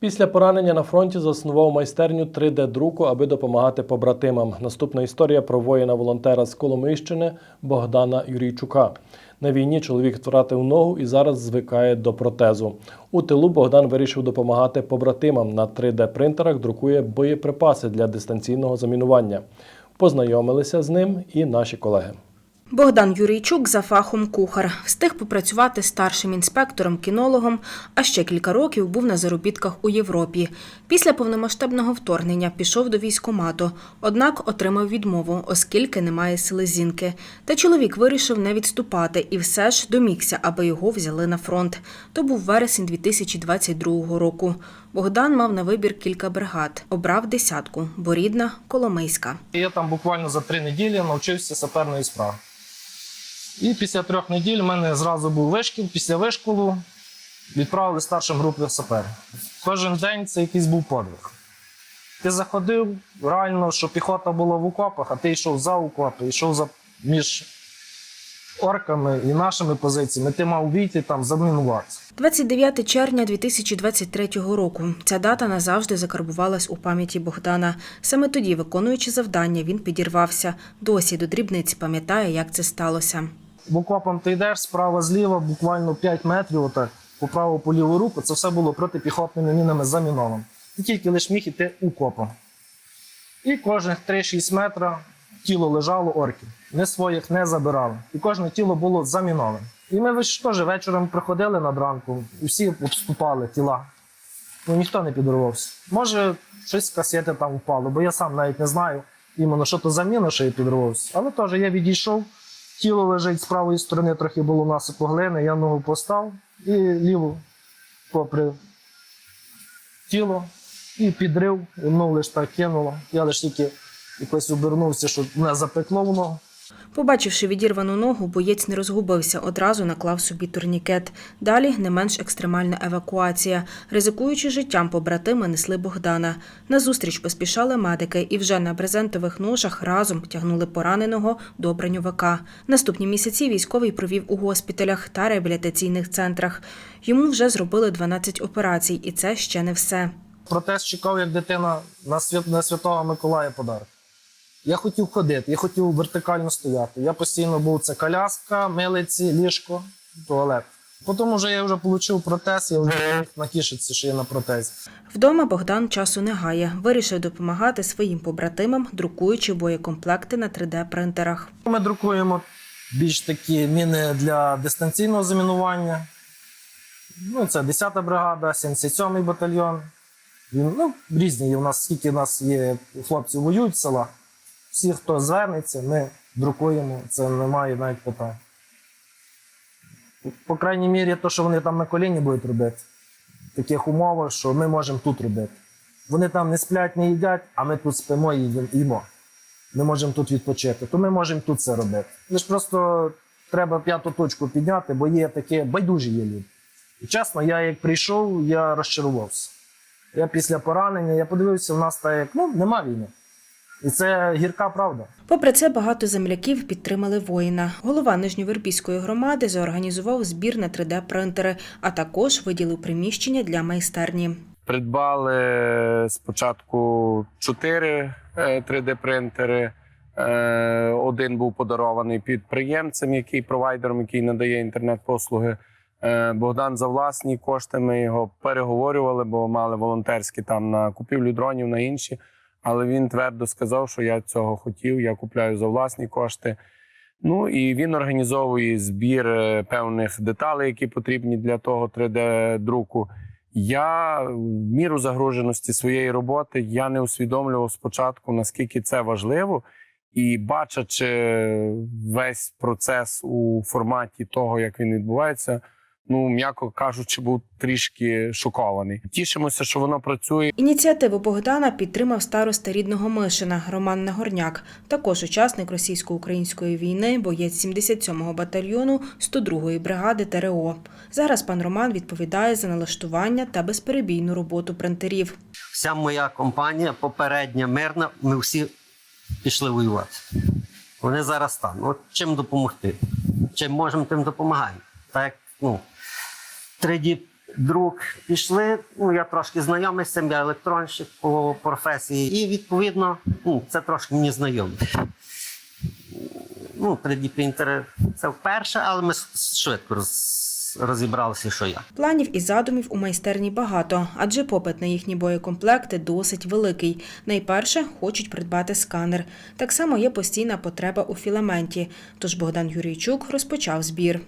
Після поранення на фронті заснував майстерню 3D-друку, аби допомагати побратимам. Наступна історія про воїна-волонтера з Коломийщини Богдана Юрійчука. На війні чоловік втратив ногу і зараз звикає до протезу. У тилу Богдан вирішив допомагати побратимам. На 3D-принтерах друкує боєприпаси для дистанційного замінування. Познайомилися з ним і наші колеги. Богдан Юрійчук за фахом кухар. Встиг попрацювати старшим інспектором-кінологом, а ще кілька років був на заробітках у Європі. Після повномасштабного вторгнення пішов до військомату, однак отримав відмову, оскільки немає селезінки. Та чоловік вирішив не відступати і все ж домігся, аби його взяли на фронт. То був вересень 2022 року. Богдан мав на вибір кілька бригад. Обрав десятку, бо рідна Коломийська. Я там буквально за три неділі навчився саперної справи. І після трьох неділь в мене зразу був вишкіл. Після вишколу відправили старшим групи саперів. Кожен день це якийсь був подвиг. Ти заходив, реально, що піхота була в окопах, а ти йшов за окопи, йшов за між орками і нашими позиціями. Ти мав війти там замінуватися. 29 червня 2023 року. Ця дата назавжди закарбувалась у пам'яті Богдана. Саме тоді, виконуючи завдання, він підірвався. Досі до дрібниць пам'ятає, як це сталося. В окопом ти йдеш справа зліва, буквально 5 метрів, отак, по праву по ліву руку, це все було протипіхотними мінами заміновано. І тільки лиш міг іти укопом. І кожних 3-6 метрів тіло лежало орків. Ми своїх не забирали. І кожне тіло було заміноване. І ми теж вечором приходили над ранку, і всі обступали тіла. Ну ніхто не підірвався. Може, щось з касети там впало, бо я сам навіть не знаю іменно, що то за міна, що я підірвався. Але теж я відійшов, тіло лежить з правої сторони, трохи було насипу глини, я ногу постав і ліву попри тіло і підрив, і мною лише так кинуло. Я лише тільки якось обернувся, що мене запекло в ногу. Побачивши відірвану ногу, боєць не розгубився, одразу наклав собі турнікет. Далі не менш екстремальна евакуація. Ризикуючи життям, побратими несли Богдана. Назустріч поспішали медики і вже на брезентових ножах разом тягнули пораненого до броньовика. Наступні місяці військовий провів у госпіталях та реабілітаційних центрах. Йому вже зробили 12 операцій, і це ще не все. Протез чекав, як дитина на, свят... на Святого Миколая подарок. Я хотів ходити, я хотів вертикально стояти. Я постійно був це коляска, милиці, ліжко, туалет. Потім вже я вже отримав протез, я вже міг натішитися, що я на протезі. Вдома Богдан часу не гає. Вирішив допомагати своїм побратимам, друкуючи боєкомплекти на 3D-принтерах. Ми друкуємо більш такі міни для дистанційного замінування. Ну, це 10-та бригада, 77-й батальйон. Він, ну, різні є у нас, скільки у нас є хлопців воюють в селах. Всі, хто звернеться, ми друкуємо, це немає навіть питань. По крайній мірі, то, що вони там на коліні будуть робити, в таких умовах, що ми можемо тут робити. Вони там не сплять, не їдять, а ми тут спимо і їмо. Ми можемо тут відпочити, то ми можемо тут це робити. Лиш просто треба п'яту точку підняти, бо є такі байдужі є люди. І чесно, я як прийшов, я розчарувався. Я після поранення, я подивився, в нас так як ну, нема війни. І це гірка правда. Попри це, багато земляків підтримали воїна. Голова Нижньовербійської громади зорганізував збір на 3D-принтери, а також виділив приміщення для майстерні. Придбали спочатку 4 3D-принтери. Е, Один був подарований підприємцем, який провайдером, який надає інтернет-послуги. Е, Богдан за власні кошти. Ми його переговорювали, бо мали волонтерські там на купівлю дронів, на інші. Але він твердо сказав, що я цього хотів, я купляю за власні кошти. Ну і він організовує збір е, певних деталей, які потрібні для того 3D-друку. Я в міру загруженості своєї роботи я не усвідомлював спочатку, наскільки це важливо, і бачачи весь процес у форматі того, як він відбувається, ну м'яко кажучи, був трішки шокований. Тішимося, що воно працює. Ініціативу Богдана підтримав староста рідного Мишина Роман Нагорняк, також учасник російсько-української війни, боєць 77-го батальйону 102-ї бригади ТРО. Зараз пан Роман відповідає за налаштування та безперебійну роботу принтерів. Вся моя компанія попередня мирна, ми всі пішли воювати. Вони зараз там. От чим допомогти? Чим можемо, тим допомагаємо. Так як ну, 3D друк. Пішли. Ну я трошки знайомий з цим, я електронщик по професії, і відповідно ну, це трошки мені знайоме. Ну, 3D-принтери це вперше, але ми швидко роз- розібралися, що я. Планів і задумів у майстерні багато, адже попит на їхні боєкомплекти досить великий. Найперше хочуть придбати сканер. Так само є постійна потреба у філаменті. Тож Богдан Юрійчук розпочав збір.